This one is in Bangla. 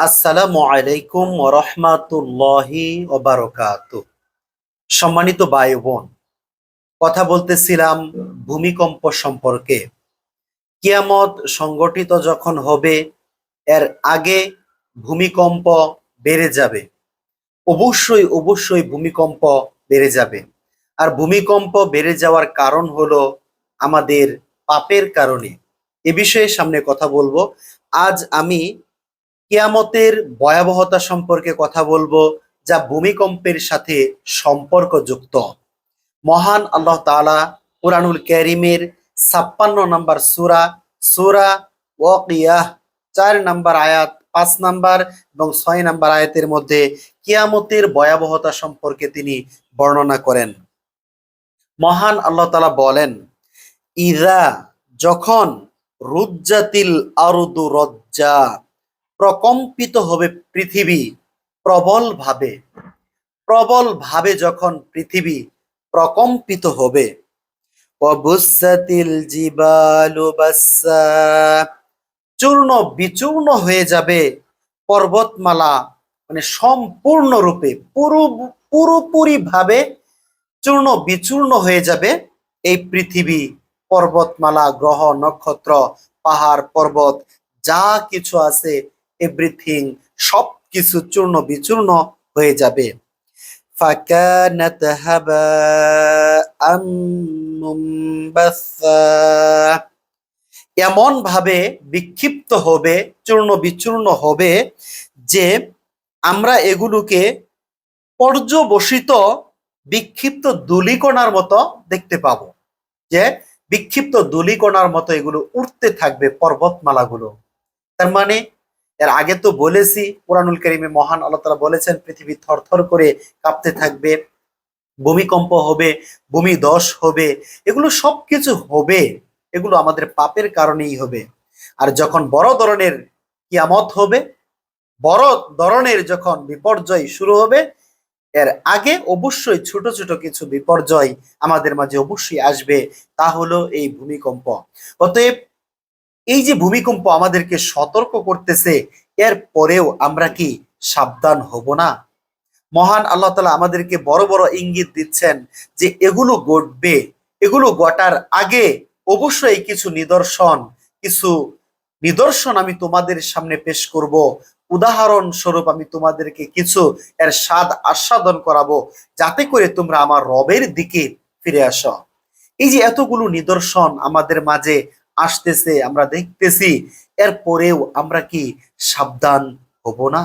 আসসালামু আলাইকুম রহমাতুল্লাহি ওবারকাত সম্মানিত ভাই বোন কথা বলতেছিলাম ভূমিকম্প সম্পর্কে। কিয়ামত সংগঠিত যখন হবে, এর আগে ভূমিকম্প বেড়ে যাবে। অবশ্যই অবশ্যই ভূমিকম্প বেড়ে যাবে। আর ভূমিকম্প বেড়ে যাওয়ার কারণ হলো আমাদের পাপের কারণে। এ বিষয়ে সামনে কথা বলব। আজ আমি কিয়ামতের ভয়াবহতা সম্পর্কে কথা বলব, যা ভূমিকম্পের সাথে সম্পর্কযুক্ত। মহান আল্লাহ তাআলা কোরআনুল ক্যারিমের ছাপ্পান্ন নম্বর সুরা সুরা ওয়াকিয়াহ, চার নম্বর আয়াত, পাঁচ নাম্বার এবং ছয় নাম্বার আয়াতের মধ্যে কিয়ামতের ভয়াবহতা সম্পর্কে তিনি বর্ণনা করেন। মহান আল্লাহ তাআলা বলেন, ইদা যখন রুজ্জাতিল আরুদু রজ্জা প্রকম্পিত হবে পৃথিবী প্রবল ভাবে প্রবল ভাবে যখন পৃথিবী প্রকম্পিত হবে। অবুসাতিল জিবালু চূর্ণ বিচূর্ণ হয়ে যাবে পর্বতমালা মানে সম্পূর্ণরূপে, পুরো পুরোপুরি ভাবে চূর্ণ বিচূর্ণ হয়ে যাবে এই পৃথিবী পর্বতমালা, গ্রহ, নক্ষত্র, পাহাড়, পর্বত, যা কিছু আছে এভরিথিং সব কিছু চূর্ণ বিচূর্ণ হয়ে যাবে فكانت هباء منبثا এমন ভাবে বিক্ষিপ্ত হবে চূর্ণ বিচূর্ণ হবে যে আমরা এগুলোকে পর্যবসিত বিক্ষিপ্ত দুলিকণার মতো দেখতে পাবো যে বিক্ষিপ্ত দুলিকণার মতো এগুলো উঠতে থাকবে পর্বতমালাগুলো তার মানে এর আগে তো বলেছি, কোরআনুল করিমে মহান আল্লাহ তালা বলেছেন, পৃথিবী থরথর করে কাঁপতে থাকবে, ভূমিকম্প হবে ভূমি দশ হবে, এগুলো সবকিছু হবে, এগুলো আমাদের পাপের কারণেই হবে। আর যখন বড় ধরনের কিয়ামত হবে, বড় ধরনের যখন বিপর্যয় শুরু হবে, এর আগে অবশ্যই ছোট ছোট কিছু বিপর্যয় আমাদের মাঝে অবশ্যই আসবে, তা হলো এই ভূমিকম্প। অতএব এই যে ভূমিকম্প আমাদেরকে সতর্ক করতেছে, এর পরেও আমরা কি সাবধান হব না? মহান আল্লাহ তালা আমাদেরকে বড় বড় ইঙ্গিত দিচ্ছেন যে এগুলো ঘটবে, এগুলো ঘটার আগে অবশ্যই কিছু নিদর্শন কিছু নিদর্শন আমি তোমাদের সামনে পেশ করব। উদাহরণ স্বরূপ আমি তোমাদেরকে কিছু এর স্বাদ আস্বাদন করাবো, যাতে করে তোমরা আমার রবের দিকে ফিরে আসো। এই যে এতগুলো নিদর্শন আমাদের মাঝে আসতেছে আমরা দেখতেছি। এরপরেও আমরা কি সাবধান হব না?